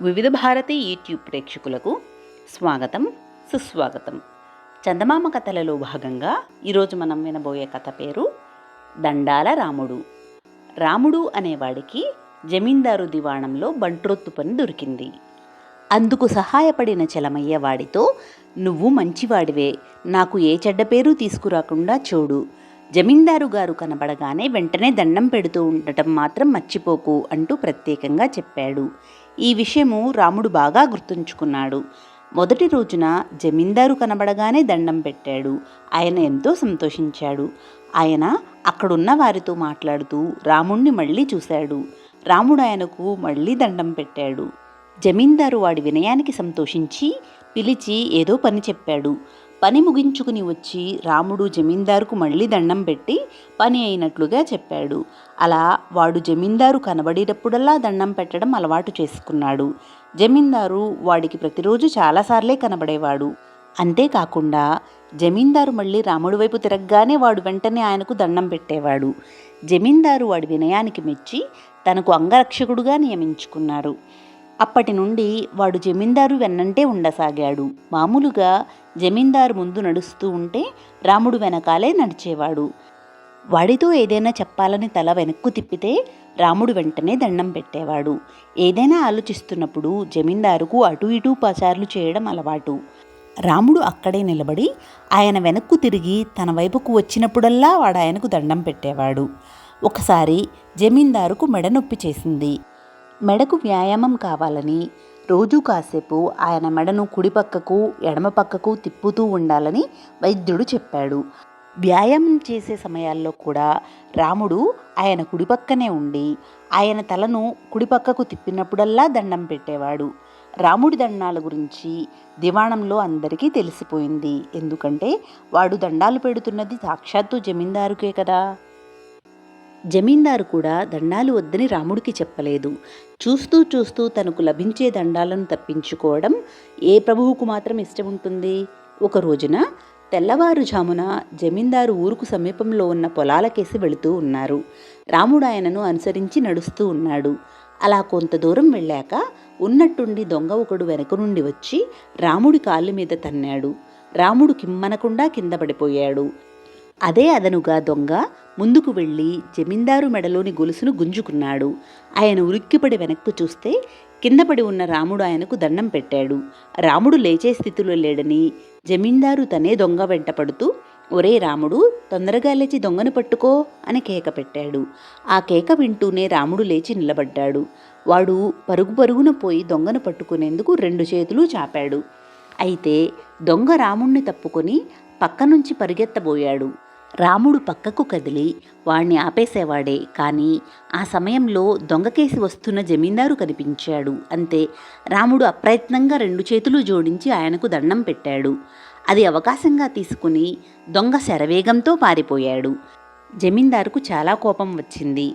వివిధ భారతి యూట్యూబ్ ప్రేక్షకులకు స్వాగతం సుస్వాగతం. చందమామ కథలలో భాగంగా ఈరోజు మనం వినబోయే కథ పేరు దండాల రాముడు. రాముడు అనేవాడికి జమీందారు దివాణంలో బంట్రొత్తు పని దొరికింది. అందుకు సహాయపడిన చలమయ్య వాడితో నువ్వు మంచివాడివే నాకు ఏ చెడ్డ పేరు తీసుకురాకుండా చూడు. జమీందారు గారు కనబడగానే వెంటనే దండం పెడుతూ ఉండటం మాత్రం మర్చిపోకు అంటూ ప్రత్యేకంగా చెప్పాడు. ఈ విషయము రాముడు బాగా గుర్తుంచుకున్నాడు. మొదటి రోజున జమీందారు కనబడగానే దండం పెట్టాడు. ఆయన ఎంతో సంతోషించాడు. ఆయన అక్కడున్న వారితో మాట్లాడుతూ రాముణ్ణి మళ్ళీ చూశాడు. రాముడు ఆయనకు మళ్ళీ దండం పెట్టాడు. జమీందారు వాడి వినయానికి సంతోషించి పిలిచి ఏదో పని చెప్పాడు. పని ముగించుకుని వచ్చి రాముడు జమీందారుకు మళ్ళీ దండం పెట్టి పని అయినట్లుగా చెప్పాడు. అలా వాడు జమీందారు కనబడేటప్పుడల్లా దండం పెట్టడం అలవాటు చేసుకున్నాడు. జమీందారు వాడికి ప్రతిరోజు చాలాసార్లే కనబడేవాడు. అంతేకాకుండా జమీందారు మళ్ళీ రాముడి వైపు తిరగగానే వాడు వెంటనే ఆయనకు దండం పెట్టేవాడు. జమీందారు వాడి వినయానికి మెచ్చి తనకు అంగరక్షకుడుగా నియమించుకున్నారు. అప్పటి నుండి వాడు జమీందారు వెన్నంటే ఉండసాగాడు. మామూలుగా జమీందారు ముందు నడుస్తూ ఉంటే రాముడు వెనకాలే నడిచేవాడు. వాడితో ఏదైనా చెప్పాలని తల వెనక్కు తిప్పితే రాముడు వెంటనే దండం పెట్టేవాడు. ఏదైనా ఆలోచిస్తున్నప్పుడు జమీందారుకు అటు ఇటు పచార్లు చేయడం అలవాటు. రాముడు అక్కడే నిలబడి ఆయన వెనక్కు తిరిగి తన వైపుకు వచ్చినప్పుడల్లా వాడు ఆయనకు దండం పెట్టేవాడు. ఒకసారి జమీందారుకు మెడ నొప్పి చేసింది. మెడకు వ్యాయామం కావాలని రోజు కాసేపు ఆయన మెడను కుడి పక్కకు ఎడమ పక్కకు తిప్పుతూ ఉండాలని వైద్యుడు చెప్పాడు. వ్యాయామం చేసే సమయాల్లో కూడా రాముడు ఆయన కుడిపక్కనే ఉండి ఆయన తలను కుడిపక్కకు తిప్పినప్పుడల్లా దండం పెట్టేవాడు. రాముడి దండాల గురించి దివాణంలో అందరికీ తెలిసిపోయింది. ఎందుకంటే వాడు దండాలు పెడుతున్నది సాక్షాత్తు జమీందారుకే కదా. జమీందారు కూడా దండాలు వద్దని రాముడికి చెప్పలేదు. చూస్తూ చూస్తూ తనకు లభించే దండాలను తప్పించుకోవడం ఏ ప్రభువుకు మాత్రం ఇష్టం ఉంటుంది ఒక రోజున తెల్లవారుజామున జమీందారు ఊరుకు సమీపంలో ఉన్న పొలాలకేసి వెళుతూ ఉన్నారు. రాముడు ఆయనను అనుసరించి నడుస్తూ ఉన్నాడు. అలా కొంత దూరం వెళ్ళాక ఉన్నట్టుండి దొంగ ఒకడు వెనక నుండి వచ్చి రాముడి కాళ్ళ మీద తన్నాడు. రాముడు కిమ్మనకుండా కింద పడిపోయాడు. అదే అదనుగా దొంగ ముందుకు వెళ్ళి జమీందారు మెడలోని గొలుసును గుంజుకున్నాడు. ఆయన ఉరుక్కిపడి వెనక్కు చూస్తే కిందపడి ఉన్న రాముడు ఆయనకు దండం పెట్టాడు. రాముడు లేచే స్థితిలో లేడని జమీందారు తనే దొంగ వెంట పడుతూ ఒరే రాముడు తొందరగా లేచి దొంగను పట్టుకో అని కేక పెట్టాడు. ఆ కేక వింటూనే రాముడు లేచి నిలబడ్డాడు. వాడు పరుగు పరుగున పోయి దొంగను పట్టుకునేందుకు రెండు చేతులు చాపాడు. అయితే దొంగ రాముణ్ణి తప్పుకొని పక్క నుంచి పరిగెత్తబోయాడు. రాముడు పక్కకు కదిలి వాణ్ణి ఆపేసేవాడే కానీ ఆ సమయంలో దొంగకేసి వస్తున్న జమీందారు కనిపించాడు. అంతే రాముడు అప్రయత్నంగా రెండు చేతులు జోడించి ఆయనకు దండం పెట్టాడు. అది అవకాశంగా తీసుకుని దొంగ శరవేగంతో పారిపోయాడు. జమీందారుకు చాలా కోపం వచ్చింది.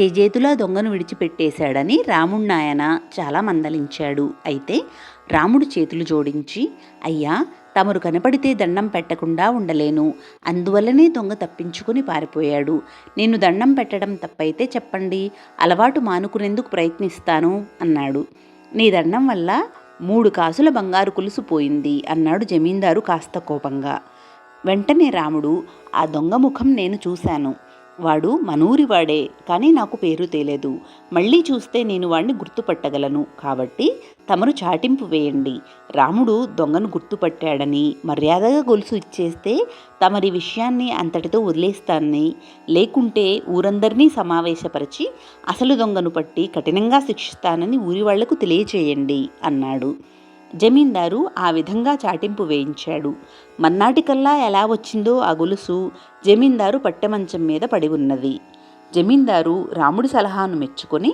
చేజేతులా దొంగను విడిచిపెట్టేశాడని రాముణ్ణాయన చాలా మందలించాడు. అయితే రాముడు చేతులు జోడించి అయ్యా తమరు కనపడితే దండం పెట్టకుండా ఉండలేను. అందువల్లనే దొంగ తప్పించుకుని పారిపోయాడు. నేను దండం పెట్టడం తప్పైతే చెప్పండి. అలవాటు మానుకునేందుకు ప్రయత్నిస్తాను అన్నాడు. నీ దండం వల్ల మూడు కాసుల బంగారు కులుసుపోయింది అన్నాడు జమీందారు కాస్త కోపంగా. వెంటనే రాముడు ఆ దొంగ ముఖం నేను చూశాను. వాడు మనూరివాడే కానీ నాకు పేరు తేలేదు. మళ్ళీ చూస్తే నేను వాడిని గుర్తుపట్టగలను. కాబట్టి తమరు చాటింపు వేయండి. రాముడు దొంగను గుర్తుపట్టాడని మర్యాదగా గొలుసు ఇచ్చేస్తే తమరి విషయాన్ని అంతటితో వదిలేస్తానని లేకుంటే ఊరందరినీ సమావేశపరిచి అసలు దొంగను పట్టి కఠినంగా శిక్షిస్తానని ఊరి వాళ్ళకు తెలియచేయండి అన్నాడు. జమీందారు ఆ విధంగా చాటింపు వేయించాడు. మన్నాటికల్లా ఎలా వచ్చిందో ఆ గొలుసు జమీందారు పట్టెమంచం మీద పడి ఉన్నది. జమీందారు రాముడి సలహాను మెచ్చుకొని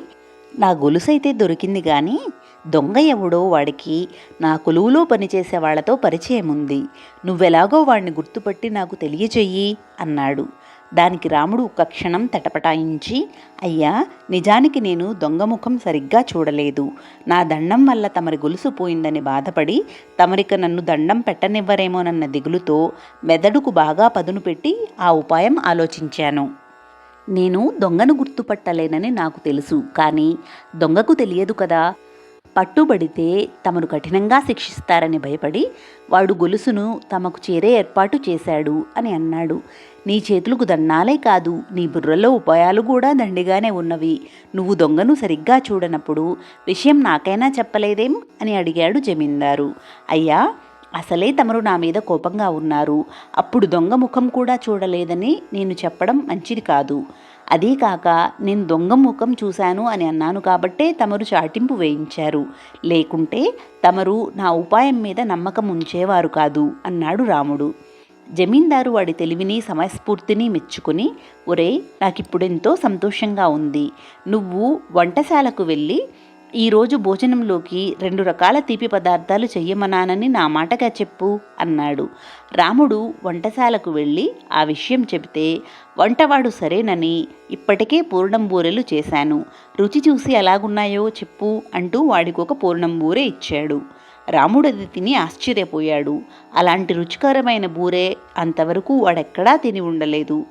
నా గొలుసైతే దొరికింది కానీ దొంగ ఎవడో వాడికి నా కొలువులో పనిచేసే వాళ్ళతో పరిచయం ఉంది నువ్వెలాగో వాడిని గుర్తుపట్టి నాకు తెలియచెయ్యి అన్నాడు. దానికి రాముడు ఒక క్షణం తటపటాయించి అయ్యా నిజానికి నేను దొంగముఖం సరిగ్గా చూడలేదు. నా దండం వల్ల తమరి గొలుసు పోయిందని బాధపడి తమరిక నన్ను దండం పెట్టనివ్వరేమోనన్న దిగులుతో మెదడుకు బాగా పదును పెట్టి ఆ ఉపాయం ఆలోచించాను. నేను దొంగను గుర్తుపట్టలేనని నాకు తెలుసు కానీ దొంగకు తెలియదు కదా. పట్టుబడితే తమను కఠినంగా శిక్షిస్తారని భయపడి వాడు గొలుసును తమకు చేరే ఏర్పాటు చేశాడు అని అన్నాడు. నీ చేతులకు దన్నాలే కాదు నీ బుర్రలో ఉపాయాలు కూడా దండిగానే ఉన్నవి. నువ్వు దొంగను సరిగ్గా చూడనప్పుడు విషయం నాకైనా చెప్పలేదేం? అని అడిగాడు జమీందారు. అయ్యా అసలే తమరు నా మీద కోపంగా ఉన్నారు. అప్పుడు దొంగ ముఖం కూడా చూడలేదని నేను చెప్పడం మంచిది కాదు. అదీ కాక నేను దొంగ ముఖం చూశాను అని అన్నాను కాబట్టే తమరు చాటింపు వేయించారు. లేకుంటే తమరు నా ఉపాయం మీద నమ్మకం ఉంచేవారు కాదు అన్నాడు రాముడు. జమీందారు వాడి తెలివిని సమయస్ఫూర్తిని మెచ్చుకుని ఒరే నాకిప్పుడెంతో సంతోషంగా ఉంది. నువ్వు వంటశాలకు వెళ్ళి ఈరోజు భోజనంలోకి రెండు రకాల తీపి పదార్థాలు చెయ్యమనానని నా మాటగా చెప్పు అన్నాడు. రాముడు వంటశాలకు వెళ్ళి ఆ విషయం చెబితే వంటవాడు సరేనని ఇప్పటికే పూర్ణం బూరెలు చేశాను. రుచి చూసి ఎలాగున్నాయో చెప్పు అంటూ వాడికి ఒక పూర్ణం బూరె ఇచ్చాడు. రాముడు అది తిని ఆశ్చర్యపోయాడు. అలాంటి రుచికరమైన బూరె అంతవరకు వాడెక్కడా తిని ఉండలేదు.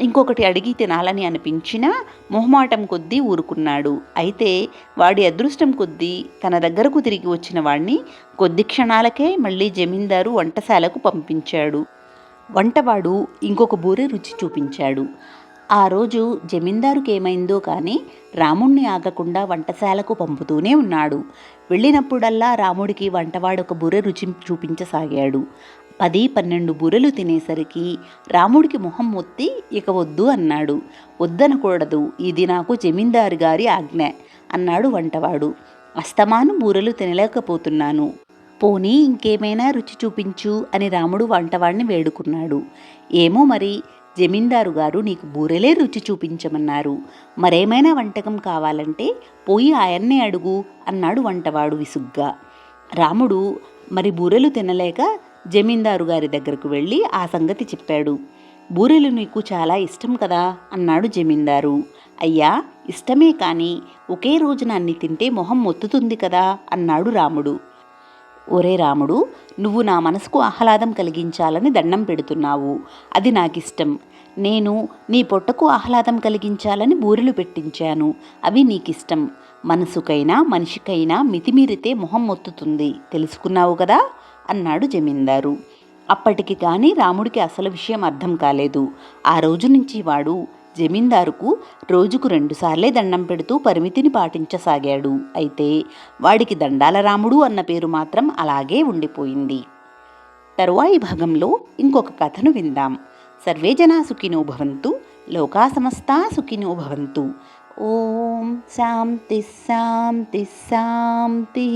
ఇంకొకటి అడిగి తినాలని అనిపించినా మొహమాటం కొద్దీ ఊరుకున్నాడు. అయితే వాడి అదృష్టం కొద్దీ తన దగ్గరకు తిరిగి వచ్చిన వాడిని కొద్ది క్షణాలకే మళ్ళీ జమీందారు వంటశాలకు పంపించాడు. వంటవాడు ఇంకొక బూరె రుచి చూపించాడు. ఆ రోజు జమీందారుకి ఏమైందో కానీ రాముణ్ణి ఆగకుండా వంటశాలకు పంపుతూనే ఉన్నాడు. వెళ్ళినప్పుడల్లా రాముడికి వంటవాడు ఒక బుర్రె రుచి చూపించసాగాడు. పది పన్నెండు బూరెలు తినేసరికి రాముడికి మొహం మొత్తి ఇక వద్దు అన్నాడు. వద్దనకూడదు ఇది నాకు జమీందారు గారి ఆజ్ఞ అన్నాడు వంటవాడు. అస్తమాను బూరెలు తినలేకపోతున్నాను. పోనీ ఇంకేమైనా రుచి చూపించు అని రాముడు వంటవాడిని వేడుకున్నాడు. ఏమో మరి జమీందారు గారు నీకు బూరెలే రుచి చూపించమన్నారు. మరేమైనా వంటకం కావాలంటే పోయి ఆయన్నే అడుగు అన్నాడు వంటవాడు విసుగ్గా. రాముడు మరి బూరెలు తినలేక జమీందారు గారి దగ్గరకు వెళ్ళి ఆ సంగతి చెప్పాడు. బూరెలు నీకు చాలా ఇష్టం కదా అన్నాడు జమీందారు. అయ్యా ఇష్టమే కానీ ఒకే రోజున అన్ని తింటే మొహం మొత్తుతుంది కదా అన్నాడు రాముడు. ఒరే రాముడు నువ్వు నా మనసుకు ఆహ్లాదం కలిగించాలని దండం పెడుతున్నావు. అది నాకిష్టం. నేను నీ పొట్టకు ఆహ్లాదం కలిగించాలని బూరెలు పెట్టించాను. అవి నీకిష్టం. మనసుకైనా మనిషికైనా మితిమీరితే మొహం మొత్తుతుంది. తెలుసుకున్నావు కదా? అన్నాడు జమీందారు. అప్పటికి కానీ రాముడికి అసలు విషయం అర్థం కాలేదు. ఆ రోజు నుంచి వాడు జమీందారుకు రోజుకు రెండుసార్లే దండం పెడుతూ పరిమితిని పాటించసాగాడు. అయితే వాడికి దండాల రాముడు అన్న పేరు మాత్రం అలాగే ఉండిపోయింది. తరువాయి భాగంలో ఇంకొక కథను విందాం. సర్వే జనా సుఖినో భవంతు లోకా సమస్తా సుఖినో భవంతు. ఓం శాంతి శాంతి శాంతి.